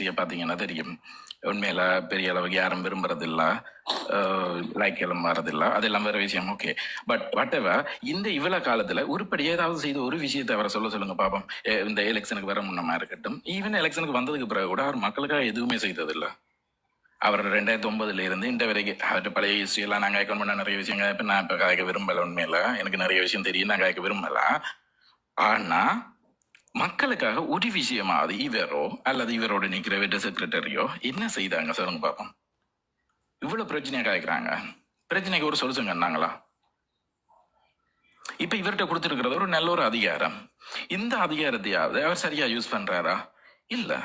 ஹிஸ்டரியை பார்த்தீங்கன்னா தெரியும். உண்மையில பெரிய அளவுக்கு யாரும் விரும்புறதில்ல. லைக் எல்லாம் வரதில்ல அதெல்லாம் வேற விஷயம். ஓகே பட் whatever இந்த இவ்வளவு காலத்துல உருப்படி ஏதாவது செய்த ஒரு விஷயத்தை அவரை சொல்ல சொல்லுங்க பாப்போம். இந்த எலெக்ஷனுக்கு வர முன்னமா இருக்கட்டும். ஈவன் எலெக்ஷனுக்கு வந்ததுக்கு பிறகு கூட அவர் மக்களுக்காக எதுவுமே செய்ததில்ல. அவர் ரெண்டாயிரத்தி ஒன்பதுல இருந்து இந்த வரைக்கும் அவர்கிட்ட பழைய ஹிஸ்ட்ரி எல்லாம் நாங்க கேட்க பண்ண நிறைய விஷயங்கள் இப்ப நான் இப்ப கதைக்க விரும்பல உண்மையில. எனக்கு நிறைய விஷயம் தெரியும் நான் காய்க்க விரும்பல. ஆனா மக்களுக்காக ஒரு விஷயமாவது இவரோ அல்லது இவரோட நிற்கிற வெட்ட செக்ரட்டரியோ என்ன செய்தாங்க? சொல்லுங்க பாப்போம். இவ்வளவு பிரச்சனையா காய்க்கிறாங்க பிரச்சனைக்கு ஒரு சொல்யூஷன் கண்டாங்களா இப்ப இவர்கிட்ட கொடுத்துருக்கிறது ஒரு நல்ல ஒரு அதிகாரம். இந்த அதிகாரத்தையாவது அவர் சரியா யூஸ் பண்றாரா? இல்லை.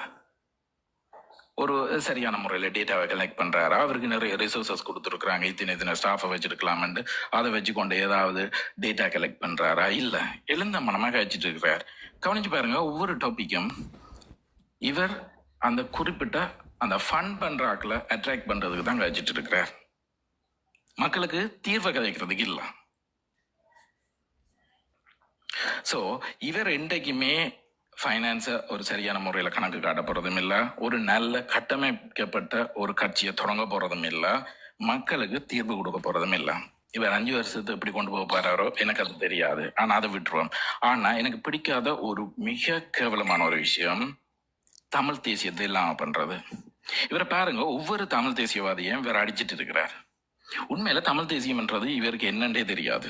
ஒரு சரியான முறையில் டேட்டாவை கலெக்ட் பண்ணுறாரா அவருக்கு நிறைய ரிசோர்ஸஸ் கொடுத்துருக்குறாங்க. இத்தனை இத்தனை ஸ்டாஃபை வச்சிருக்கலாம்னு அதை வச்சுக்கொண்டு ஏதாவது டேட்டா கலெக்ட் பண்ணுறாரா இல்லை. எழுந்த மனமாக வச்சுட்டு இருக்கிறார் கவனிச்சு பாருங்க ஒவ்வொரு டாப்பிக்கும் இவர் அந்த குறிப்பிட்ட அந்த ஃபன் பண்ற அட்ராக்ட் பண்ணுறதுக்கு தான் வச்சுட்டு இருக்கிறார். மக்களுக்கு தீர்வை கதைக்கிறதுக்கு இல்லை. ஸோ இவர் என்றைக்குமே ஃபைனான்ஸை ஒரு சரியான முறையில் கணக்கு காட்ட போகிறதும் இல்லை. ஒரு நல்ல கட்டமைக்கப்பட்ட ஒரு கட்சியை தொடங்க போகிறதும் இல்லை. மக்களுக்கு தீர்வு கொடுக்க போகிறதும் இல்லை. இவர் அஞ்சு வருஷத்தை எப்படி கொண்டு போக போறாரோ எனக்கு அது தெரியாது. ஆனால் அதை விட்டுருவோம். ஆனால் எனக்கு பிடிக்காத ஒரு மிக கேவலமான ஒரு விஷயம் தமிழ் தேசியத்தை இல்லாமல் பண்ணுறது இவரை பாருங்க ஒவ்வொரு தமிழ் தேசியவாதியும் இவர் அடிச்சிட்டு இருக்கிறார். உண்மையில தமிழ் தேசியம்ன்றது இவருக்கு என்னன்றே தெரியாது.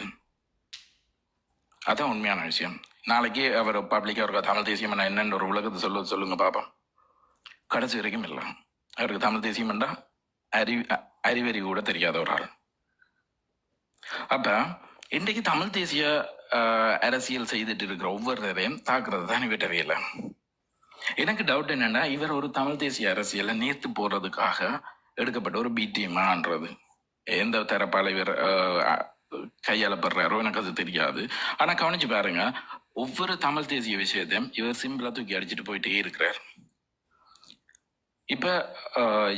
அதான் உண்மையான விஷயம். நாளைக்கு அவர் பப்ளிக் அவருக்கு தமிழ் தேசியம் என்ன என்னன்ற ஒரு உலகத்தை சொல்ல சொல்லுங்க பாப்போம். கடைசி வரைக்கும் இல்லை அவருக்கு தமிழ் தேசியம் அறி அ- அறிவறி கூட தெரியாத ஒரு ஆள். அப்ப இன்றைக்கு தமிழ் தேசிய ஆஹ், அரசியல் செய்துட்டு இருக்கிற ஒவ்வொருத்தரையும் தாக்குறது தான் இவர்கிட்ட இல்லை எனக்கு டவுட் என்னன்னா இவர் ஒரு தமிழ் தேசிய அரசியலை நேர்த்து போறதுக்காக எடுக்கப்பட்ட ஒரு பிடிஎம்ன்றது எந்த தரப்பால இவர் ஆஹ், கையாளப்படுறாரோ எனக்கு அது தெரியாது. ஆனா கவனிச்சு பாருங்க ஒவ்வொரு தமிழ் தேசிய விஷயத்தையும் இவர் சிம்பிளா தூக்கி அடிச்சுட்டு போயிட்டே இருக்கிறார். இப்ப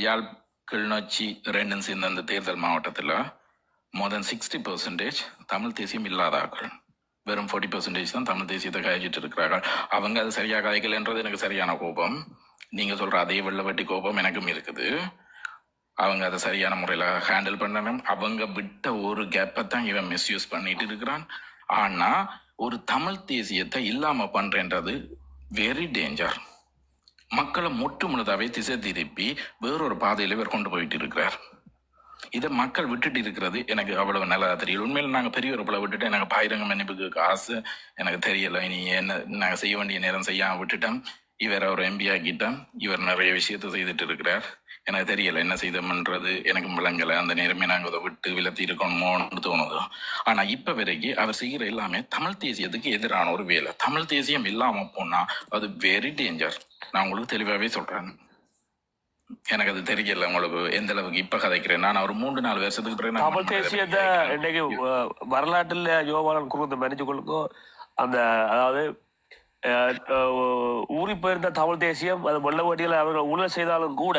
யாழ் கிளிநொச்சி ரெண்டும் சேர்ந்த அந்த தேர்தல் மாவட்டத்தில் more than sixty percentage Tamil தேசியம் இல்லாதார்கள் வெறும் ஃபார்ட்டி பர்சன்டேஜ் தான் தமிழ் தேசியத்தை காய்ச்சிட்டு இருக்கிறார்கள். அவங்க அது சரியாக காய்க்கலன்றது எனக்கு சரியான கோபம். நீங்க சொல்ற அதே வெள்ள வெட்டி கோபம் எனக்கும் இருக்குது. அவங்க அதை சரியான முறையில் ஹேண்டில் பண்ணணும். அவங்க விட்ட ஒரு கேப்பை தான் இவன் மிஸ்யூஸ் பண்ணிட்டு இருக்கிறான். ஆனால் ஒரு தமிழ் தேசியத்தை இல்லாமல் பண்ணுறேன்றது வெரி டேஞ்சர் மக்களை மொட்டு முழுதாவே திசை திருப்பி வேறொரு பாதையில் இவர் கொண்டு போயிட்டு இருக்கிறார். இதை மக்கள் விட்டுட்டு இருக்கிறது எனக்கு அவ்வளவு நல்லா தெரியல. உண்மையில் நாங்கள் பெரிய ஒரு பிள்ளை விட்டுட்டு எனக்கு பாயிரங்க மன்னிப்புக்கு காசு எனக்கு தெரியலை இனி என்ன நாங்கள் செய்ய வேண்டிய நேரம் செய்யாமல் விட்டுட்டோம். இவர் ஒரு எம்பி ஆக்கிட்டோம் இவர் நிறைய விஷயத்தை செய்துட்டு இருக்கிறார் எனக்கு தெரியல என்ன செய்தோம்ன்றது எனக்கு விளங்கல. அந்த நேரமே நாங்க அதை விட்டு விலத்தி இருக்கணுமோன்னு தோணுது. ஆனா இப்ப வரைக்கும் அவர் செய்கிற எல்லாமே தமிழ் தேசியத்துக்கு எதிரான ஒரு வேலை. தமிழ் தேசியம் இல்லாம போனா அது வெரி டேஞ்சர் நான் உங்களுக்கு தெளிவாவே சொல்றேன். எனக்கு அது தெரியல உங்களுக்கு எந்த அளவுக்கு இப்ப கதைக்கிறேன். நான் ஒரு மூன்று நாலு வருஷத்துக்கு பிறகு தமிழ் தேசியத்தை இன்னைக்கு வரலாற்றில் யோவாளன் குறுந்து மன்னிச்சு கொள்ளுங்கோ அந்த அதாவது ஊறி போயிருந்த தமிழ் தேசியம் அது வெள்ளவட்டியில் அவர்கள் ஊழல் செய்தாலும் கூட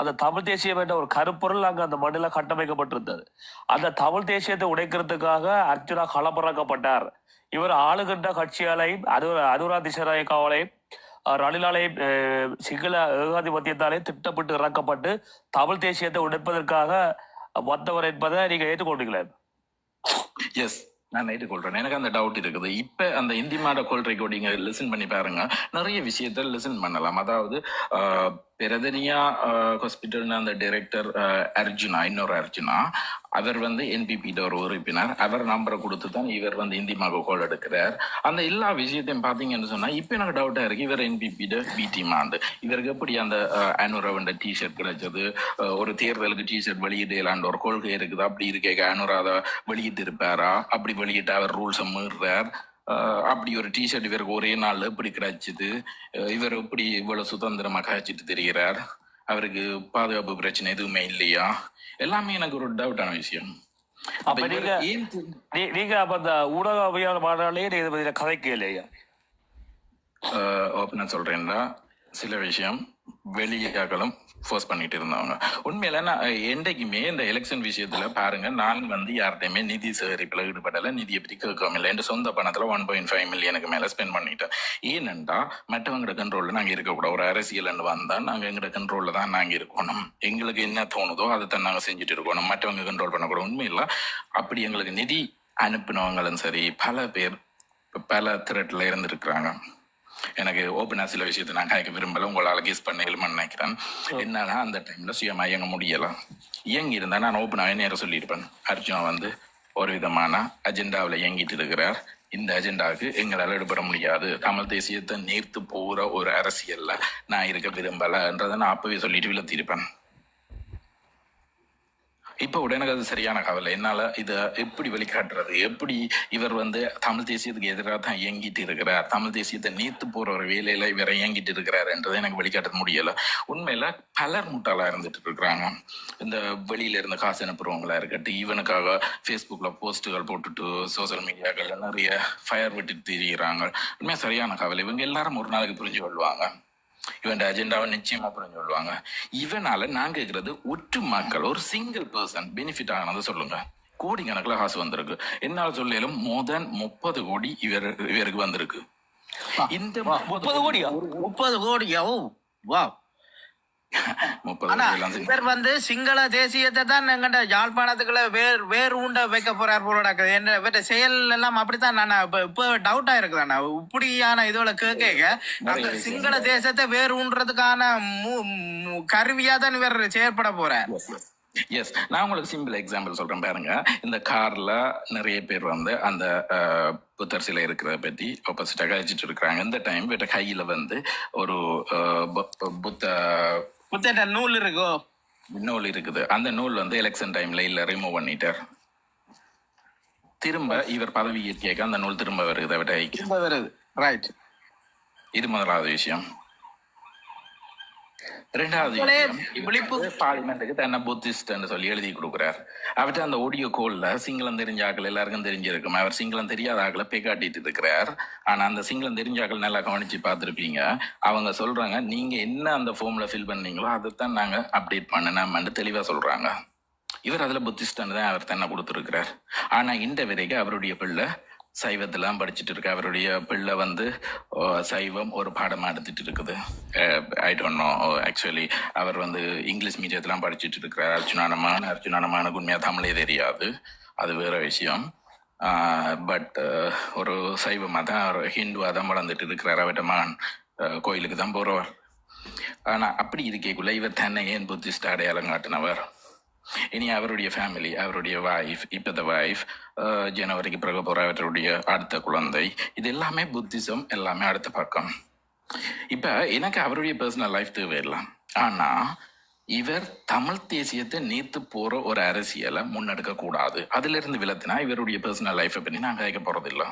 அந்த தமிழ் தேசியம் என்ற ஒரு கருப்பொருள் அங்கே அந்த மண்ணில் கட்டமைக்கப்பட்டிருந்தது. அந்த தமிழ் தேசியத்தை உடைக்கிறதுக்காக அர்ஜுனா களமிறக்கப்பட்டார். இவர் ஆளுகின்ற கட்சியாலையும் அது அனுரா திசநாயக்காவாலையும் ரணிலாலையும் சிங்கள ஏகாதிபத்தியத்தாலே திட்டமிட்டு இறக்கப்பட்டு தமிழ் தேசியத்தை உடைப்பதற்காக வந்தவர் என்பதை நீங்க ஏற்றுக்கொண்டீங்களே எஸ் நான் ஏற்றுக்கொள்றேன் எனக்கு அந்த டவுட் இருக்குது. இப்ப அந்த இந்தி மாட கோல் ரெக்கார்டிங்க லிசன் பண்ணி பாருங்க. நிறைய விஷயத்த லிசன் பண்ணலாம். அதாவது ஆஹ், பிரதனியா ஹாஸ்பிட்டல்னு அந்த டைரக்டர் அர்ஜுனா இன்னொரு அர்ஜுனா அவர் வந்து என்பிபிட ஒரு உறுப்பினர். அவர் நம்பரை கொடுத்து தான் இவர் வந்து இந்தி மாக கோல் எடுக்கிறார். அந்த எல்லா விஷயத்தையும் பார்த்தீங்கன்னு சொன்னா இப்போ எனக்கு டவுட்டா இருக்கு. இவர் என்பிபிட பி டீமாண்டு இவருக்கு எப்படி அந்த அனுராவண்ட டிஷர்ட் கிடைச்சது? ஒரு தேர்தலுக்கு டிஷர்ட் வெளியிடலான்ற ஒரு கொள்கை இருக்குது. அப்படி இருக்க அனுராத வெளியிட்டு இருப்பாரா? அப்படி வெளியிட்டு அவர் ரூல்ஸை மீறுறார். அப்படி ஒரு டிஷர்ட் இவருக்கு ஒரே நாள் எப்படி கிடைச்சிது? இவர் எப்படி இவ்வளவு சுதந்திரமா காய்ச்சிட்டு தெரிகிறார்? அவருக்கு பாதுகாப்பு பிரச்சனை எதுவுமே இல்லையா? எல்லாமே எனக்கு ஒரு டவுட்டான விஷயம். அப்ப நீங்க- நீங்க அப்ப அந்த ஊடகவியல் மாநாட்டிலேயே இதை பத்தி கதைக்கே இல்லையா? ஓப்பனா சொல்றேன்டா. சில விஷயம் வெளியாகலும் ஃபோர்ஸ் பண்ணிட்டு இருந்தவங்க. உண்மையில நான் என்றைக்குமே இந்த எலெக்ஷன் விஷயத்துல பாருங்க நான் வந்து யார்கிட்டயுமே நிதி சேகரிப்புல ஈடுபடல நிதியை பற்றி கேட்கவும் இல்லை. என் சொந்த பணத்துல ஒன் பாயிண்ட் ஃபைவ் மில்லியனுக்கு மேல ஸ்பெண்ட் பண்ணிட்டேன். ஏனென்றா மற்றவங்களோட கண்ட்ரோல்ல நாங்க இருக்கக்கூடாது ஒரு அரசியல் வந்தா நாங்க எங்களோட கண்ட்ரோல்ல தான் நாங்க இருக்கணும். எங்களுக்கு என்ன தோணுதோ அதை தான் நாங்க செஞ்சுட்டு இருக்கணும். மற்றவங்க கண்ட்ரோல் பண்ணக்கூடாது உண்மையில அப்படி எங்களுக்கு நிதி அனுப்பினவங்களும் சரி பல பேர் பல திரட்டில் இருந்திருக்கிறாங்க. எனக்கு ஓப்பனா சில விஷயத்தை நான் கேட்க விரும்பல. உங்களால கெஸ் பண்ண இயலுமான்னு நினைக்கிறேன். என்னன்னா அந்த டைம்ல சுயமா இயங்க முடியல. இயங்கி இருந்தா நான் ஓப்பனாவே நேரம் சொல்லியிருப்பேன். அர்ஜுனா வந்து ஒரு விதமான அஜெண்டாவில் இயங்கிட்டு இருக்கிறார். இந்த அஜெண்டாவுக்கு எங்களால் ஈடுபட முடியாது. தமிழ் தேசியத்தை நேர்த்து போகிற ஒரு அரசியல்ல நான் இருக்க விரும்பலன்றதை நான் அப்பவே சொல்லிட்டு விளத்திருப்பேன் இப்போ கூட எனக்கு அது சரியான கவலை. என்னால் இதை எப்படி வெளிக்காட்டுறது? எப்படி இவர் வந்து தமிழ் தேசியத்துக்கு எதிராக தான் இயங்கிட்டு இருக்கிறார்? தமிழ் தேசியத்தை நீத்து போகிற ஒரு வேலையில் இவர் இயங்கிட்டு இருக்கிறாருன்றதை எனக்கு வெளிக்காட்ட முடியலை. உண்மையில் பலர் முட்டாளாக இருந்துட்டு இருக்கிறாங்க. இந்த வெளியில இருந்து காசு அனுப்புறவங்களா இருக்கட்டும் இவனுக்காக ஃபேஸ்புக்கில் போஸ்ட்டுகள் போட்டுட்டு சோசியல் மீடியாக்கள் நிறைய ஃபயர் விட்டு திரிகிறாங்க உண்மையாக சரியான கவலை. இவங்க எல்லாரும் ஒரு நாளைக்கு புரிஞ்சு கொள்வாங்க. இவன் அஜெண்டாவை நிச்சயமா புரிஞ்சு கொள்வாங்க. இவனால நான் கேக்குறது ஒற்று மக்கள் ஒரு சிங்கிள் பர்சன் பெனிஃபிட் ஆனது சொல்லுங்க. கோடி கணக்குல காசு வந்திருக்கு. என்னால சொல்லும் மோதன் முப்பது கோடி இவர் இவருக்கு வந்திருக்கு. இந்த முப்பது கோடியா? முப்பது கோடியா ஓ வா முப்பது ஆனா கோடி எல்லாம் இவர் வந்து சிங்கள தேசியத்தை தான் எங்கண்ட யாழ்ப்பாணத்துக்குள்ள வேர் வேர் ஊண்ட வைக்க போறார் போல என்ன செயல் எல்லாம் அப்படித்தான் நான் இப்ப இப்ப டவுட்டா இருக்குதாண்ணா இப்படியான இதோட கேட்க அந்த சிங்கள தேசத்தை வேர் ஊன்றதுக்கான கருவியா தான் இவர் செயற்பட போறார் எஸ் நான் உங்களுக்கு சிம்பிள் எக்ஸாம்பிள் சொல்றேன் பாருங்க. இந்த கார்ல நிறைய பேர் வந்து அந்த புத்தர் சிலை இருக்கிறத பத்தி ஆப்போசிட்டா கழிச்சிட்டு இருக்கிறாங்க. இந்த டைம் இவட்ட கையில வந்து ஒரு புத்த புத்தட்ட நூல் இருக்கோ? நூல் இருக்குது. அந்த நூல் வந்து எலெக்ஷன் டைம்ல இல்ல ரிமூவ் பண்ணிட்டார். திரும்ப இவர் பதவி ஏற்றியாக்க அந்த நூல் திரும்ப வருது கைக்கு திரும்ப வருது. ரைட் இது முதலாவது விஷயம். ரெண்டாவது விழிப்பு- பார்லிமெண்ட்டுக்கு தன்னை புத்திஸ்ட்னு சொல்லி எழுதி கொடுக்குறார். அவர்கிட்ட அந்த ஆடியோ கோல்ல சிங்களம் தெரிஞ்ச ஆக்கள் எல்லாருக்கும் தெரிஞ்சிருக்கும். அவர் சிங்களம் தெரியாத ஆக்களை போய் காட்டிட்டு இருக்கிறார். ஆனா அந்த சிங்களம் தெரிஞ்ச ஆக்கள் நல்லா கவனிச்சு பார்த்திருப்பீங்க. அவங்க சொல்றாங்க நீங்க என்ன அந்த ஃபார்ம்ல ஃபில் பண்ணீங்களோ அதைத்தான் நாங்க அப்டேட் பண்ணணும்னு தெளிவா சொல்றாங்க. இவர் அதுல புத்திஸ்டன் தான் அவர் தன்னை கொடுத்துருக்கிறார். ஆனா இந்த வரைக்கும் அவருடைய பிள்ளை சைவத்தெல்லாம் படிச்சுட்டு இருக்கு அவருடைய பிள்ளை வந்து சைவம் ஒரு பாடமா எடுத்துட்டு இருக்குது. ஐ டோன்ட் நோ ஆக்சுவலி அவர் வந்து இங்கிலீஷ் மீடியத்தெல்லாம் படிச்சுட்டு இருக்கிறார். அர்ஜுனானமான அர்ஜுனானமான உண்மையாக தமிழே தெரியாது. அது வேற விஷயம். பட் ஒரு சைவமாக தான் ஒரு ஹிந்துவாக தான் வளர்ந்துட்டு இருக்கிறார். அவர்கிட்ட மகன் கோயிலுக்கு தான் போகிறவர் ஆனால் அப்படி இருக்கே இவர் தன்னை ஏன் புத்திஸ்ட் அடையாளம் காட்டினவர்? இனி அவருடைய ஃபேமிலி அவருடைய வைஃப் இப்பத்த வைஃப் ஜனவரிக்கு பிறகு போகிற அவருடைய அடுத்த குழந்தை இது எல்லாமே புத்திசம் எல்லாமே அடுத்த பக்கம். இப்ப எனக்கு அவருடைய பர்சனல் லைஃப் தேவையில்லாம் ஆனா இவர் தமிழ் தேசியத்தை நீத்து போற ஒரு அரசியலை முன்னெடுக்க கூடாது அதுல இருந்து விலத்தினா இவருடைய பர்சனல் லைஃப்பை பண்ணி நான் கேட்க போறதில்லை.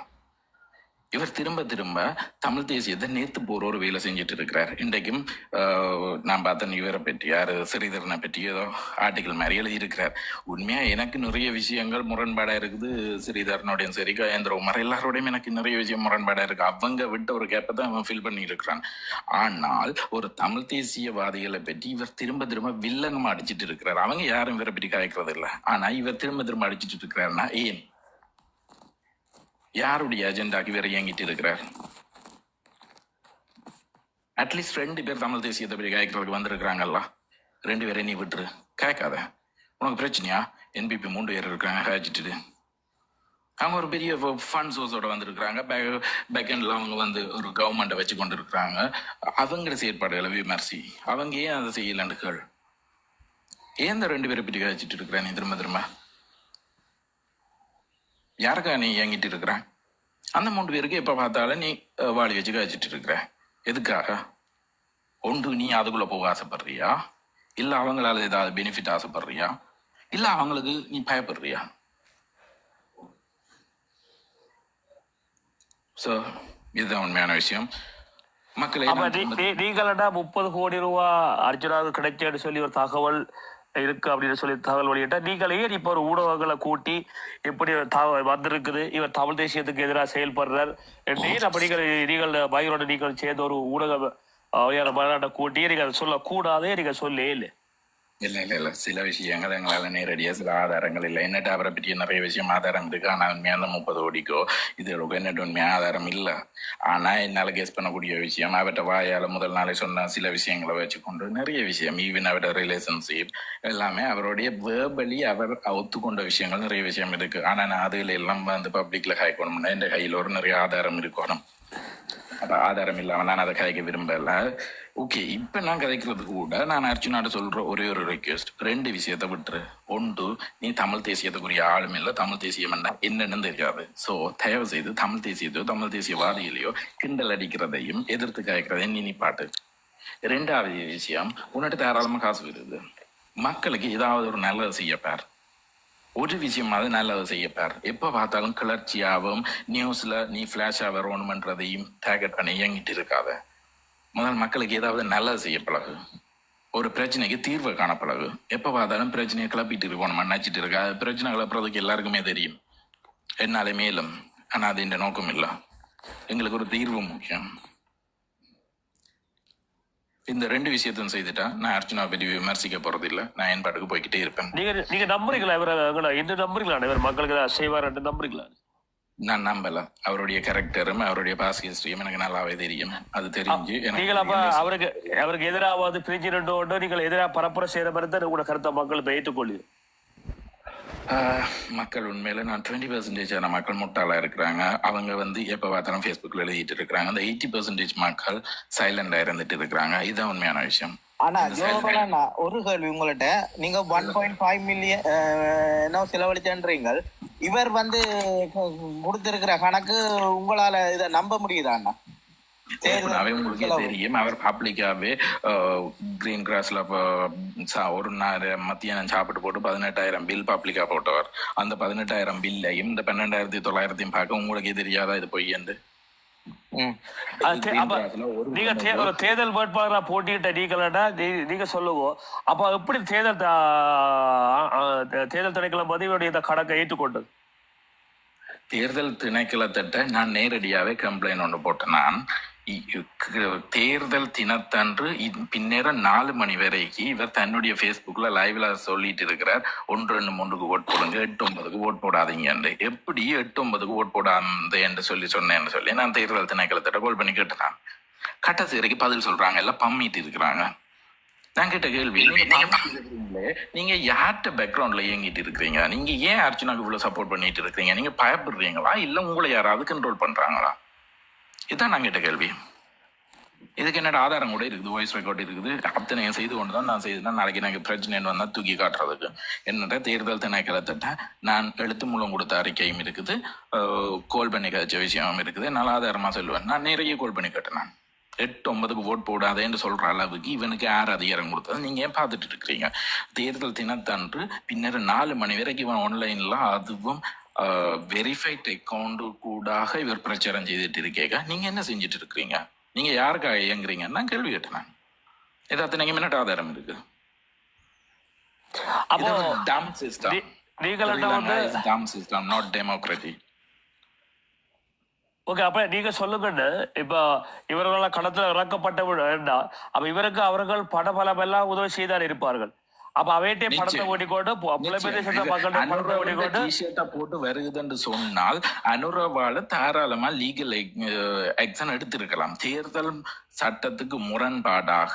இவர் திரும்ப திரும்ப தமிழ் தேசியத்தை நேத்து போற ஒரு வேலை செஞ்சுட்டு இருக்கிறார். இன்றைக்கும் நான் பார்த்தேன் இவரை பற்றி யாரு ஸ்ரீதரனை பற்றி ஏதோ ஆர்டிகல் மாதிரி எழுதியிருக்கிறார். உண்மையா எனக்கு நிறைய விஷயங்கள் முரண்பாடா இருக்குது. ஸ்ரீதரனோடையும் சரி கஜேந்திர உமர் எல்லாரோடையும் எனக்கு நிறைய விஷயம் முரண்பாடா இருக்கு. அவங்க விட்ட ஒரு கேப்பை தான் அவன் ஃபில் பண்ணி இருக்கிறான் ஆனால் ஒரு தமிழ் தேசியவாதிகளை பற்றி இவர் திரும்ப திரும்ப வில்லங்கமா அடிச்சிட்டு இருக்கிறார். அவங்க யாரும் இவரை பற்றி காய்க்கிறது இல்லை ஆனா இவர் திரும்ப திரும்ப அடிச்சிட்டு இருக்கிறாருன்னா ஏன்? யாருடைய அஜெண்டாக்கு வேற இயங்கிட்டு இருக்கிறார்? அட்லீஸ்ட் ரெண்டு பேர் தமிழ் தேசியத்தை பற்றி கேட்கறதுக்கு வந்திருக்கிறாங்கல்ல. ரெண்டு பேரை நீ விட்டுரு. கேட்காத. உனக்கு பிரச்சனையா? என்பிபி மூன்று பேர் இருக்காங்க ஹேஜிட்டு அவங்க ஒரு பெரிய ஃபண்ட் சோர்ஸோட வந்திருக்கிறாங்க. பேக் எண்ட்ல அவங்க வந்து ஒரு கவர்மெண்ட்டை வச்சு கொண்டு இருக்கிறாங்க அவங்கள செயற்பாடுகளை விமர்சி அவங்க ஏன் அதை செய்யலண்டுகள் ஏன் இந்த ரெண்டு பேரை பற்றி காய்ச்சிட்டு இருக்கிறேன் நீ? திரும்ப திரும்ப. யாருக்கா நீ இயங்கிட்டு இருக்கிற? அந்த மூன்று பேருக்கு எப்ப பார்த்தாலும் நீ வாளி வச்சு காய்ச்சிட்டு இருக்கிற. எதுக்காக? ஒன்று நீ அதுக்குள்ள போக ஆசைப்படுறியா? இல்ல அவங்களால ஏதாவது பெனிஃபிட் ஆசைப்படுறியா? இல்ல அவங்களுக்கு நீ பயப்படுறியா? சோ இதுதான் உண்மையான விஷயம். மக்களை நீங்களடா முப்பது கோடி ரூபா அர்ஜுனாவுக்கு கிடைச்சேன்னு சொல்லி ஒரு தகவல் இருக்கு அப்படின்னு சொல்லி தகவல் வெளியிட்டா நீங்கள் ஏன் இப்ப ஒரு ஊடகங்களை கூட்டி எப்படி தகவல் வந்திருக்குது இவர் தமிழ் தேசியத்துக்கு எதிராக செயல்படுறார் என்று ஏன் நீங்கள் நீங்கள் பயங்கரோட நீங்கள் சேர்ந்த ஒரு ஊடக மாநாட்டை கூட்டி நீங்க சொல்ல சொல்லக்கூடாதே நீங்க சொல்லே இல்லை இல்ல இல்ல இல்ல. சில விஷயங்கள் எங்களால் நேரடியாக சில ஆதாரங்கள் இல்லை. என்னட்ட அவரை பற்றி நிறைய விஷயம் ஆதாரம் இருக்கு. ஆனால் உண்மையா அந்த முப்பது கோடிக்கோ இது என்னட்டு உண்மையாக ஆதாரம் இல்லை. ஆனால் என்னால் கேஸ் பண்ணக்கூடிய விஷயம் அவர்கிட்ட வாயால் முதல் நாளே சொன்ன சில விஷயங்களை வச்சுக்கொண்டு நிறைய விஷயம் ஈவன் அவரோட ரிலேஷன்ஷிப் எல்லாமே அவருடைய வேர்பலி அவர் ஒத்துக்கொண்ட விஷயங்கள் நிறைய விஷயம் இருக்கு. ஆனால் நான் அதுல எல்லாம் வந்து பப்ளிக்ல காய்க்கணும்னா என் கையில் ஒரு நிறைய ஆதாரம் இருக்கணும். அப்ப ஆதாரம் இல்லாம நான் அதை கதைக்க விரும்பல. ஓகே இப்ப நான் கதைக்கிறது கூட நான் அர்ஜுனாட்ட சொல்ற ஒரே ஒரு ரெக்வெஸ்ட் ரெண்டு விஷயத்த விட்டுரு. ஒன்று நீ தமிழ் தேசியத்துக்குரிய ஆளும் இல்லை தமிழ் தேசியம் என்ன? என்னன்னு தெரியாது. சோ தயவு செய்து தமிழ் தேசியத்தையோ தமிழ் தேசியவாதிகளையோ கிண்டல் அடிக்கிறதையும் எதிர்த்து கதைக்கிறதையும் நீ பாட்டு ரெண்டாவது விஷயம் உன்னிட்ட தாராளமா காசு வருது. மக்களுக்கு ஏதாவது ஒரு நல்லது செய்யப்பார் ஒரு விஷயமாவது நல்லது செய்யப்பார். எப்ப பார்த்தாலும் கிளர்ச்சியாகவும் நியூஸ்ல நீ பிளாஷா வரணுமன்றதையும் டேகட் பண்ணி இயங்கிட்டு இருக்காத. முதல் மக்களுக்கு ஏதாவது நல்லது செய்ய பழகு. ஒரு பிரச்சனைக்கு தீர்வு காண பழகு. எப்ப பார்த்தாலும் பிரச்சனையை கிளப்பிட்டு இருக்கணும் நினைச்சிட்டு இருக்கா. பிரச்சனை கிளப்புறதுக்கு எல்லாருக்குமே தெரியும். என்னாலே மேலும் ஆனா அது இந்த நோக்கம் இல்லை. எங்களுக்கு ஒரு தீர்வு முக்கியம். இந்த ரெண்டு விஷயத்தையும் செய்துட்டா நான் அர்ச்சனா பற்றி விமர்சிக்க போறது இல்ல நான் என் பாட்டுக்கு போய்கிட்டே இருப்பேன். நீங்க நீங்க நம்புறீங்களா இவரை? என்ன நம்புறீங்களா இவர் மக்களுக்கு ஏதாவது செய்வார் நம்புறீங்களா? நான் நம்பல. அவருடைய கேரக்டரும் அவருடைய பாஸ் ஹிஸ்டரியும் எனக்கு நல்லாவே தெரியும். அது தெரிஞ்சு நீங்கள் அப்ப அவருக்கு அவருக்கு எதிராவது பிரிஞ்சு ரெண்டு ஒன்று நீங்கள் எதிராக பரப்புரை செய்யற மாதிரி தான் உங்களோட கருத்தை மக்கள் ஏற்றுக்கொள்ளுது ஆஹ், மக்கள் உண்மையில நான் டுவெண்ட்டி பர்சன்டேஜான மக்கள் முட்டாளா இருக்கிறாங்க. அவங்க வந்து எப்ப பார்த்தாலும் ஃபேஸ்புக்ல எழுதிட்டு இருக்கிறாங்க. அந்த எயிட்டி பர்சன்டேஜ் மக்கள் சைலண்டா இருந்துட்டு இருக்கிறாங்க. இதுதான் உண்மையான விஷயம். ஆனா ஒரு கேள்வி உங்கள்ட்ட. நீங்க ஒன் பாயிண்ட் ஃபைவ் மில்லியன் என்ன செலவழிச்சன்றீங்க? இவர் வந்து கொடுத்திருக்கிற கணக்கு உங்களால இதை நம்ப முடியுதா அண்ணா ஓப்பனாவே உங்களுக்கே தெரியும். அவர் பப்ளிக்காவே கிரீன் கிராஸ்ல ஒரு மத்தியானம் சாப்பிட்டு போட்டு பதினெட்டாயிரம் பில் பப்ளிக்கா போட்டவர். அந்த பதினெட்டாயிரம் பில்லையும் இந்த பன்னெண்டாயிரத்தி தொள்ளாயிரத்தையும் பார்க்க உங்களுக்கே தெரியாதா இது பொய்யண்டு நீங்க ஒரு தேர்தல் வேட்பாளரா போட்டியிட்ட நீங்களா நீங்க சொல்லுங்க. அப்ப எப்படி தேர்தல் தேர்தல் திணைக்களம் வந்து இவருடைய இந்த கணக்கை ஏற்றுக்கொண்டது? தேர்தல் திணைக்களத்திட்ட நான் நேரடியாவே கம்ப்ளைண்ட் ஒன்று போட்டேன். நான் தேர்தல் தினத்தன்று பின்னேற நாலு மணி வரைக்கும் இவர் தன்னுடைய ஃபேஸ்புக்ல லைவ்ல சொல்லிட்டு இருக்கிறார். ஒன்று ரெண்டு மூன்றுக்கு ஓட் போடுங்க. எட்டு ஒன்பதுக்கு ஓட் போடாதீங்கன்னு எப்படி எட்டு ஒன்பதுக்கு ஓட் போடாது என்று சொல்லி சொன்னேன்னு சொல்லி நான் தேர்தல் திணைக்களத்திட்ட கால் பண்ணி கேட்டேன் கட்டசி வரைக்கும் பதில் சொல்றாங்க. எல்லாம் பம்மிட்டு இருக்கிறாங்க. நான் கேட்ட கேள்வி நீங்க யார்கிட்ட பேக்ரவுண்ட்ல இயங்கிட்டு இருக்கிறீங்க? நீங்க ஏன் அர்ச்சனாக்கு இவ்வளவு சப்போர்ட் பண்ணிட்டு இருக்கீங்க நீங்க பயப்படுறீங்களா? இல்ல உங்களை யாராவது கண்ட்ரோல் பண்றாங்களா? இதான் நான் கேட்ட கேள்வி. இதுக்கு என்னோட ஆதாரம் கூட இருக்குது வாய்ஸ் ரெக்கார்ட் இருக்குது. அத்தனை செய்து கொண்டு தான் நான் செய்தேன். நாளைக்கு எனக்கு பிரச்சனை வந்தால் தூக்கி காட்டுறதுக்கு. என்னோட தேர்தல் திணைக்களத்திட்ட நான் எழுத்து மூலம் கொடுத்த அறிக்கையும் இருக்குது. கோல் பண்ணி கழிச்ச விஷயமும் இருக்குது. நல்ல ஆதாரமாக சொல்லுவேன். நான் நிறைய கோல் பண்ணி கேட்டேன் எட்டு ஒன்பதுக்கு ஓட் போடாதேன்னு சொல்கிற அளவுக்கு இவனுக்கு யார் அதிகாரம் கொடுத்தது? நீங்கள் ஏன் பார்த்துட்டு இருக்கிறீங்க? தேர்தல் தினத்தன்று பின்னர் நாலு மணி வரைக்கும் இவன் ஆன்லைனில் அதுவும் வெரிஃபைட் அக்கௌண்ட் கூடாக இவர் பிரச்சாரம் செய்துட்டு இருக்கேங்க நீங்க என்ன செஞ்சுட்டு இருக்கிறீங்க? நீங்க யாருக்காக இயங்குறீங்கன்னு கேள்வி கேட்டேன். இது அத்தனைக்கு மின்னட் ஆதாரம் இருக்கு. அப்போ டம் சிஸ்டம் டம் சிஸ்டம் நாட் டெமோக்ரட்டி ஓகே அப்ப நீங்க சொல்லுங்கன்னு. இப்ப இவர்களால் களத்துல இறக்கப்பட்ட வேண்டாம். அப்ப இவருக்கு அவர்கள் பணபலம் எல்லாம் உதவி செய்தான் இருப்பார்கள். அப்ப அவையிட்டே. ஓடிக்கொண்டு புலம்பெயர்ந்த சேர்ந்த மக்களுடைய பணத்தை ஓடிக்கொண்டு டிஷர்ட்டை போட்டு வருகுதுன்னு சொன்னால் அனுரவால தாராளமா லீகல் எக்ஸன் எடுத்திருக்கலாம் தேர்தல் சட்டத்துக்கு முரண்பாடாக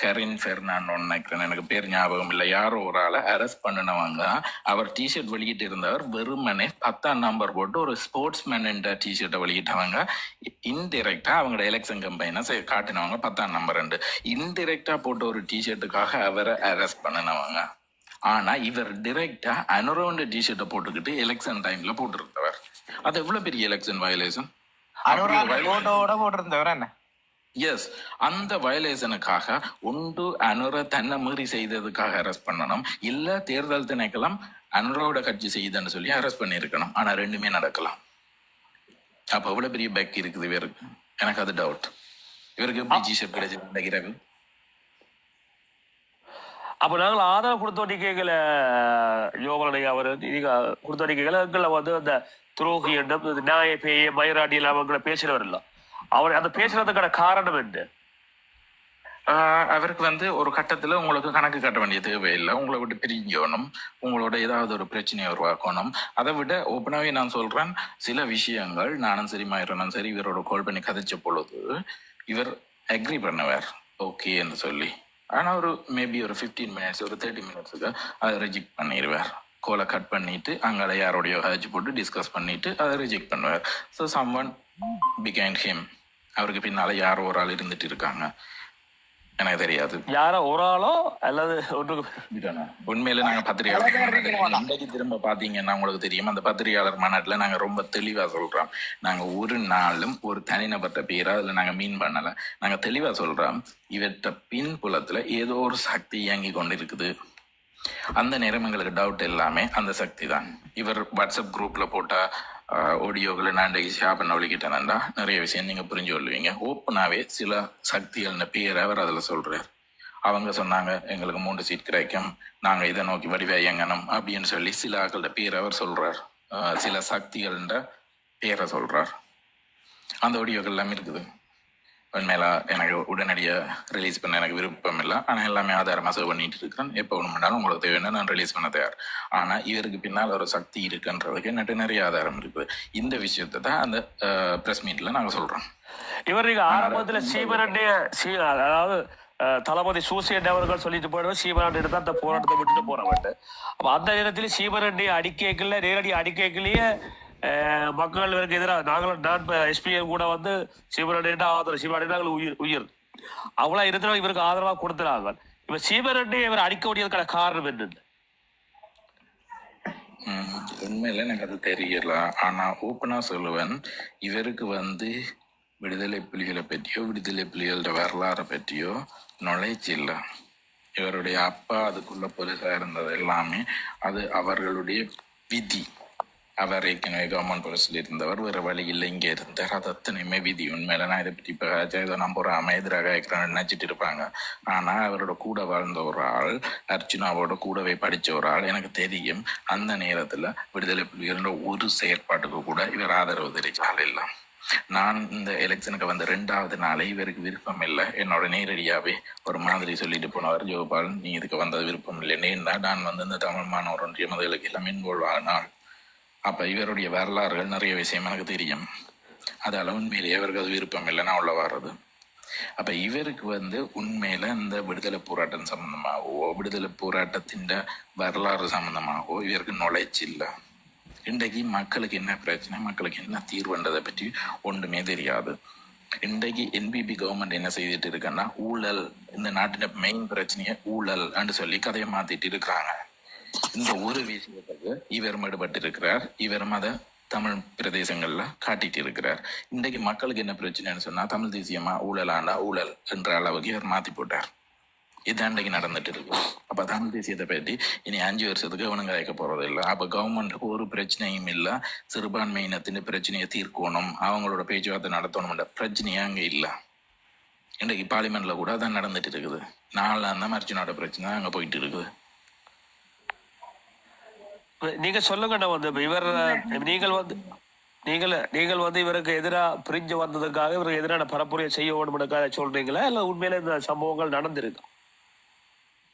ஹெரின் ஃபெர்னான் நினைக்கிறேன். எனக்கு பேர் ஞாபகம் இல்லை. யாரோ ஒரு ஆளை அரெஸ்ட் பண்ணினவங்க அவர் டிஷர்ட் வெளியிட்டு இருந்தவர் வெறுமனே பத்தாம் நம்பர் போட்டு ஒரு ஸ்போர்ட்ஸ் மேன் டிஷர்ட்டை வெளியிட்டவங்க. இன்டெரக்டாக அவங்களோட எலெக்ஷன் கம்பெயினை காட்டினவங்க பத்தாம் நம்பர் ரெண்டு. இன்டெரக்டாக போட்ட ஒரு டிஷர்ட்டுக்காக அவரை அரெஸ்ட் பண்ணினவங்க. ஆனால் இவர் டிரெக்டாக அனுரவுண்ட டிஷர்ட்டை போட்டுக்கிட்டு எலெக்ஷன் டைமில் போட்டிருந்தவர். அது எவ்வளோ பெரிய எலெக்ஷன் வயலேஷன் போட்டோட போட்டிருந்தவர் என்ன? எஸ் அந்த வயலேஷனுக்காக ஒன்று அனுர தன்னை மீறி செய்ததுக்காக அரெஸ்ட் பண்ணணும். இல்ல தேர்தல் திணைக்களம் அனுரோட கட்சி செய்தன்னு சொல்லி அரெஸ்ட் பண்ணியிருக்கணும். ஆனா ரெண்டுமே நடக்கலாம். அப்ப எவ்வளவு பெரிய பேக் இருக்குது இவருக்கு? எனக்கு அது டவுட் இவருக்கு எப்படி ஜிஷப் கிடைச்சது இந்த இரவு? அப்ப நாங்கள் ஆதரவு கொடுத்த நீக்கங்களை யோகனை அவர் கொடுத்த எங்களை வந்து அந்த துரோகி என்றும் நியாய பேய மயிராடி எல்லாம் அவங்களை பேசினவர் இல்ல. அவர் அந்த பேசுறதுக்கான காரணம் என்ன? ஆஹ் அவருக்கு வந்து ஒரு கட்டத்துல உங்களுக்கு கணக்கு கட்ட வேண்டிய தேவையில்லை. உங்களை விட்டு பிரிஞ்சோணும் உங்களோட ஏதாவது ஒரு பிரச்சனையை உருவாக்கணும். அதை விட ஓப்பனாகவே நான் சொல்றேன் சில விஷயங்கள் நானும் சரி மாயிரனும் சரி இவரோட கால் பண்ணி கதைச்ச பொழுது இவர் அக்ரி பண்ணுவார். ஓகே என்று சொல்லி. ஆனா ஒரு மேபி ஒரு 15 மினிட்ஸ் ஒரு தேர்ட்டி மினிட்ஸுக்கு அதை ரெஜெக்ட் பண்ணிடுவார். கோலை கட் பண்ணிட்டு அங்கே யாரோடைய ஹேஜ் போட்டு டிஸ்கஸ் பண்ணிட்டு அதை ரிஜெக்ட் பண்ணுவார். So someone behind him அவருக்கு பின்னால யாரோ ஒரு ஆள் இருந்துட்டு இருக்காங்க. எனக்கு தெரியாது. யாரோ ஒரு ஆளோ அல்லது ஒன்று உண்மையில நாங்க பத்திரிகையாளர் இன்றைக்கு திரும்ப பாத்தீங்கன்னா உங்களுக்கு தெரியும். அந்த பத்திரிகையாளர் மாநாட்டுல நாங்க ரொம்ப தெளிவா சொல்றோம். நாங்க ஒரு நாளும் ஒரு தனிநபர்கிட்ட பேரை அதுல நாங்க மீன் பண்ணல. நாங்க தெளிவா சொல்றோம். இவற்ற பின்புலத்துல ஏதோ ஒரு சக்தி இயங்கி கொண்டு இருக்குது அந்த நேரம் எங்களுக்கு டவுட் எல்லாமே அந்த சக்தி தான் இவர் வாட்ஸ்அப் குரூப்ல போட்ட ஆடியோக்களை நான் இன்றைக்கு ஷேர் பண்ண ஒழிக்கிட்டேன்டா நிறைய விஷயம் நீங்க புரிஞ்சு கொள்வீங்க. ஓப்பனாவே சில சக்திகள்னு பேர் அவர் அதில் சொல்றார். அவங்க சொன்னாங்க எங்களுக்கு மூன்று சீட் கிடைக்கும். நாங்கள் இதை நோக்கி வடிவா இயங்கணும் அப்படின்னு சொல்லி சில ஆக்கள்கிட்ட பேர் அவர் சொல்றார். சில சக்திகள்ன்ற பேரை சொல்றார். அந்த ஆடியோக்கள் எல்லாமே இருக்குது. உண்மையில எனக்கு உடனடியாக ரிலீஸ் பண்ண எனக்கு விருப்பம் இல்லை. ஆனால் எல்லாமே ஆதாரமாக சேவ் பண்ணிட்டு இருக்கிறேன். எப்போ பண்ணாலும் உங்களுக்கு தேவைன்னா நான் ரிலீஸ் பண்ண தயார். ஆனால் இவருக்கு பின்னால் ஒரு சக்தி இருக்குன்றதுக்கு என்கிட்ட நிறைய ஆதாரம் இருக்குது இந்த விஷயத்தை தான் அந்த ப்ரெஸ் மீட்டில் நாங்கள் சொல்கிறோம் இவர் ஆரம்பத்துல சீமரண்டே சீ அதாவது தளபதி சூசியன் அவர்கள் சொல்லிட்டு போயிடுவோம் சீமரண்டி தான் அந்த போராட்டத்தை விட்டுட்டு போறவன் அப்ப அந்த நேரத்துல சீமரண்டி அடிக்கைக்குள்ள நேரடி அடிக்கைக்குள்ளேயே அஹ், மக்களுக்கு எதிராக நாங்களும் நான் எஸ்பிஎம் கூட வந்து சீமரண்டிட்ட ஆதரவு சிவரெட்டி நாங்கள் உயிர் உயிர். அவ்வளவு இருந்தாலும் இவருக்கு ஆதரவாக கொடுத்துறாங்க இப்ப சிவரெட்டி இவர் அடிக்க வேண்டியதுக்கான காரணம் என்னன்னு? ம், உண்மையில எனக்கு அது தெரியல. ஆனா ஓப்பனா சொல்லுவேன். இவருக்கு வந்து விடுதலை புலிகளை பற்றியோ விடுதலை புலிகளோட வரலாறை பற்றியோ நுழைச்சி இல்லை. இவருடைய அப்பா அதுக்குள்ள பெருசாக இருந்தது எல்லாமே அது அவர்களுடைய விதி. அவர் ஏற்கனவே கவர்மெண்ட் போலீஸ்ல இருந்தவர் வேறு வழி இல்லை இங்க இருந்தார் அது அத்தனையுமே விதி உண்மையில நான் இதை பற்றி இப்போ ஏதோ நம்புறாம எதிராக இருக்கிறேன்னு நினைச்சிட்டு இருப்பாங்க. ஆனா அவரோட கூட வாழ்ந்த ஒரு ஆள் அர்ச்சுனாவோட கூடவே படிச்ச ஒரு ஆள் எனக்கு தெரியும் அந்த நேரத்துல விடுதலை புலிகளோட ஒரு செயற்பாட்டுக்கு கூட இவர் ஆதரவு தெரிவிச்ச இல்லை. நான் இந்த எலெக்ஷனுக்கு வந்த ரெண்டாவது நாளே இவருக்கு விருப்பம் இல்லை. என்னோட நேரடியாவே ஒரு மாதிரி சொல்லிட்டு போனவர் ஜோபால் நீ இதுக்கு வந்தது விருப்பம் இல்லை. ஏன்னா நான் வந்து இந்த தமிழ் மாணவர் ஒன்றிய முதலுக்கு எல்லாம் இன்வால்வ் ஆனால் அப்போ இவருடைய வரலாறுகள் நிறைய விஷயம் எனக்கு தெரியும். அதால் உண்மையிலேயே அவருக்கு அது விருப்பம் இல்லைன்னா உள்ள வர்றது. அப்போ இவருக்கு வந்து உண்மையில் இந்த விடுதலை போராட்டம் சம்மந்தமாகவோ விடுதலை போராட்டத்தின் வரலாறு சம்மந்தமாகவோ இவருக்கு நுழைச்சி இல்லை. இன்றைக்கு மக்களுக்கு என்ன பிரச்சனை மக்களுக்கு என்ன தீர்வுன்றதை பற்றி ஒன்றுமே தெரியாது. இன்றைக்கு என்பிபி கவர்மெண்ட் என்ன செய்துட்டு இருக்குன்னா ஊழல் இந்த நாட்டின் மெயின் பிரச்சனையை ஊழல் சொல்லி கதையை மாற்றிட்டு இருக்கிறாங்க. இந்த ஒரு விஷயத்துக்கு இவர் ஈடுபட்டு இருக்கிறார் இவர் மத தமிழ் பிரதேசங்கள்ல காட்டிட்டு இருக்கிறார். இன்றைக்கு மக்களுக்கு என்ன பிரச்சனைன்னு சொன்னா தமிழ் தேசியமா ஊழலாண்டா ஊழல் என்ற அளவுக்கு இவர் மாத்தி போட்டார். இதுதான் இன்றைக்கு நடந்துட்டு இருக்கு. அப்ப தமிழ் தேசியத்தை பற்றி இனி அஞ்சு வருஷத்துக்கு அவனுங்க வைக்க போறது இல்லை. அப்ப கவர்மெண்ட்டுக்கு ஒரு பிரச்சனையும் இல்ல. சிறுபான்மை இனத்தின் பிரச்சனையை தீர்க்கணும். அவங்களோட பேச்சுவார்த்தை நடத்தணும்ன்ற பிரச்சனையே அங்க இல்ல. இன்றைக்கு பார்லிமெண்ட்ல கூட அதான் நடந்துட்டு இருக்குது. நாலு அந்த அர்ஜுனோட பிரச்சனை அங்க போயிட்டு இருக்குது. நீங்க சொல்லுங்கண்ணா வந்து இவர் நீங்கள் வந்து நீங்கள் நீங்கள் வந்து இவருக்கு எதிராக பிரிஞ்சு வந்ததுக்காக இவருக்கு எதிரான பரப்புரையை செய்ய வேண்டும்னுக்காக சொல்றீங்களா? இல்ல உண்மையில இந்த சம்பவங்கள் நடந்திருக்கும்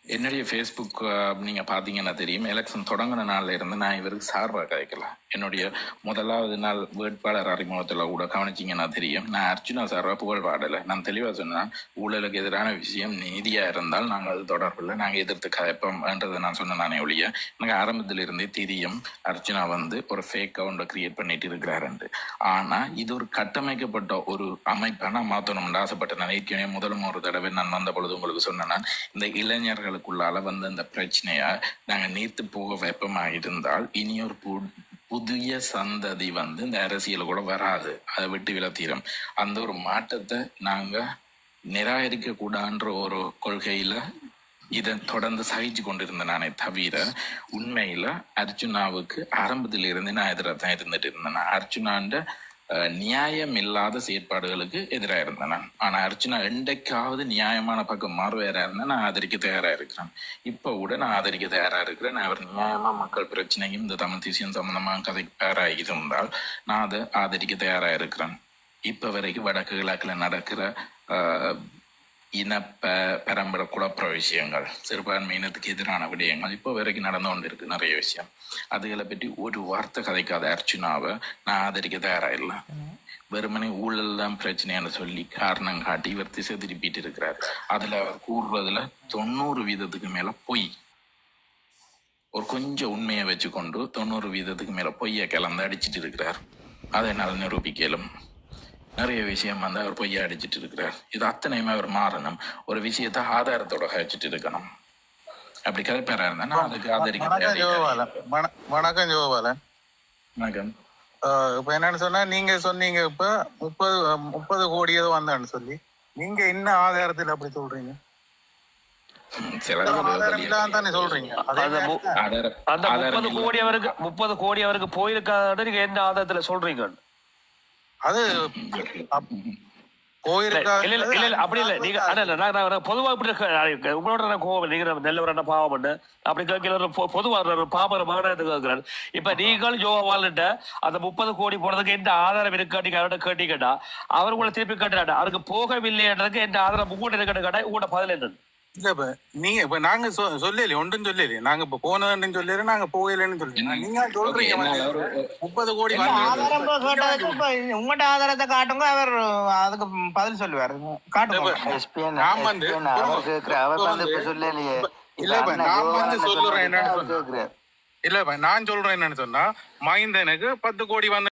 என்னுடைய ஃபேஸ்புக் நீங்கள் பார்த்தீங்கன்னா தெரியும். எலெக்ஷன் தொடங்கின நாள்ல இருந்து நான் இவருக்கு சார்பாக கிடைக்கல என்னுடைய முதலாவது நாள் வேட்பாளர் அறிமுகத்தில் கூட கவனிச்சிங்கன்னா தெரியும். நான் அர்ஜுனா சார்பாக புகழ் பாடலை. நான் தெளிவாக சொன்னேன் ஊழலுக்கு எதிரான விஷயம் நீதியாக இருந்தால் நாங்கள் அது தொடர்பில் நாங்கள் எதிர்த்து கதைப்போம்ன்றதை நான் சொன்னேன் நானே ஒழிய எனக்கு ஆரம்பத்தில் இருந்தே தெரியும் அர்ஜுனா வந்து ஒரு ஃபேக் அக்கௌண்ட்டை கிரியேட் பண்ணிட்டு இருக்கிறாருன்ட்டு ஆனால் இது ஒரு கட்டமைக்கப்பட்ட ஒரு அமைப்பை நான் மாற்றணும்னு ஆசைப்பட்டேன். நான் ஏற்கனவே முதலும் ஒரு தடவை நான் வந்த பொழுது உங்களுக்கு சொன்னேன் நான் இந்த இளைஞர்களுக்குள்ளால வந்து அந்த பிரச்சனையை நாங்கள் நீர்த்து போக வெப்பமாக இருந்தால் இனியொரு பு- புதிய சந்ததி வந்து இந்த அரசியல் கூட வராது. அதை விட்டு விளத்தீரும் அந்த ஒரு மாற்றத்தை நாங்க நிராகரிக்க கூடான்ற ஒரு கொள்கையில இதை தொடர்ந்து சகிச்சு கொண்டிருந்தேன் நானே தவிர உண்மையில அர்ஜுனாவுக்கு ஆரம்பத்துல இருந்து நான் எதிராக தான் இருந்துட்டு இருந்தேன். நான் நியாயம் இல்லாத செயற்பாடுகளுக்கு எதிராக இருந்தேன். நான் ஆனா அர்ஜுனா என்றைக்காவது நியாயமான பக்கம் மாறுவேறா இருந்தேன் நான் ஆதரிக்க தயாரா இருக்கிறேன். இப்ப கூட நான் ஆதரிக்க தயாரா இருக்கிறேன். நான் அவர் நியாயமா மக்கள் பிரச்சனையும் இந்த தமிழ் தேசியம் சம்பந்தமா கதை தயாராக இருந்தால் நான் அதை ஆதரிக்க தயாரா இருக்கிறேன். இப்ப வரைக்கும் வடக்கு கிழக்குல நடக்கிற ஆஹ், இன ப பரம்பரை குழப்ப விஷயங்கள் சிறுபான்மை இனத்துக்கு எதிரான விடயங்கள் இப்போ வரைக்கும் நடந்து கொண்டு இருக்கு நிறைய விஷயம். அதுகளை பற்றி ஒரு வார்த்தை கதைக்காத அர்ச்சுனாவை நான் ஆதரிக்க தயாரா இல்லை. வெறுமனே ஊழல் தான் பிரச்சனையான சொல்லி காரணம் காட்டி இவர் திசை திருப்பிட்டு இருக்கிறார். அதுல அவர் கூறுறதுல தொண்ணூறு வீதத்துக்கு மேல பொய். ஒரு கொஞ்சம் உண்மையை வச்சுக்கொண்டு தொண்ணூறு வீதத்துக்கு மேல பொய்யை கிளந்து அடிச்சிட்டு இருக்கிறார். அதை என்னால் நிரூபிக்கலும் நிறைய விஷயம் வந்து அவர் பொய்யா அடிச்சிட்டு இருக்கிறார். இது அத்தனையுமே அவர் மாறணும் ஒரு விஷயத்தை ஆதாரத்தோட கழிச்சிட்டு இருக்கணும். அப்படி கதைப்பேரா இருந்தா அதுக்கு ஆதரிக்க வணக்கம். ஜோபாலன் வண- வணக்கம் இப்ப என்னன்னு சொன்னா நீங்க சொன்னீங்க இப்ப முப்பது முப்பது கோடி ஏதோ வந்தான்னு சொல்லி. நீங்க என்ன ஆதாரத்தில் அப்படி சொல்றீங்க? முப்பது. கோடி அவருக்கு முப்பது கோடி அவருக்கு போயிருக்காது நீங்க என்ன ஆதாரத்துல சொல்றீங்க அது அப்- இல்ல இல்ல அப்படி இல்ல. நீங்க நான் பொதுவா இப்படி உங்களோட நான் கோவம் நீங்க நல்லவர் என்ன பாவம் அப்படி கேட்கல ஒரு பொதுவா ஒரு பாமரமான இப்ப நீங்கள் ஜோவா அந்த முப்பது கோடி போறதுக்கு எந்த ஆதாரம் இருக்கா? நீங்க அவர்கிட்ட கேட்டீங்கன்னா அவர் உங்களை திருப்பி கேட்டாரு அவருக்கு போகவில்லைன்றதுக்கு எந்த ஆதாரம் உங்கள்கிட்ட இருக்கணும் கேட்டா உங்களோட பதில் என்ன இல்ல இப்ப நீங்க இப்ப நாங்க சொல்லலையே ஒன்றும் சொல்லலையே. நாங்க இப்ப போனதுன்னு சொல்லல நாங்க போகலன்னு சொல்லல நீங்க சொல்றீங்க முப்பது கோடி ஆதாரம் உங்கள்ட்ட ஆதாரத்தை காட்டுங்க அவர் அதுக்கு பதில் சொல்லுவாரு. காட்டுங்க. நான் வந்து அவர் வந்து இப்ப சொல்லலையே. இல்ல இப்ப நான் வந்து சொல்லுறேன் என்னன்னு இல்ல இப்ப நான் சொல்றேன் என்னன்னு சொன்னா மைந்தனுக்கு பத்து கோடி வந்து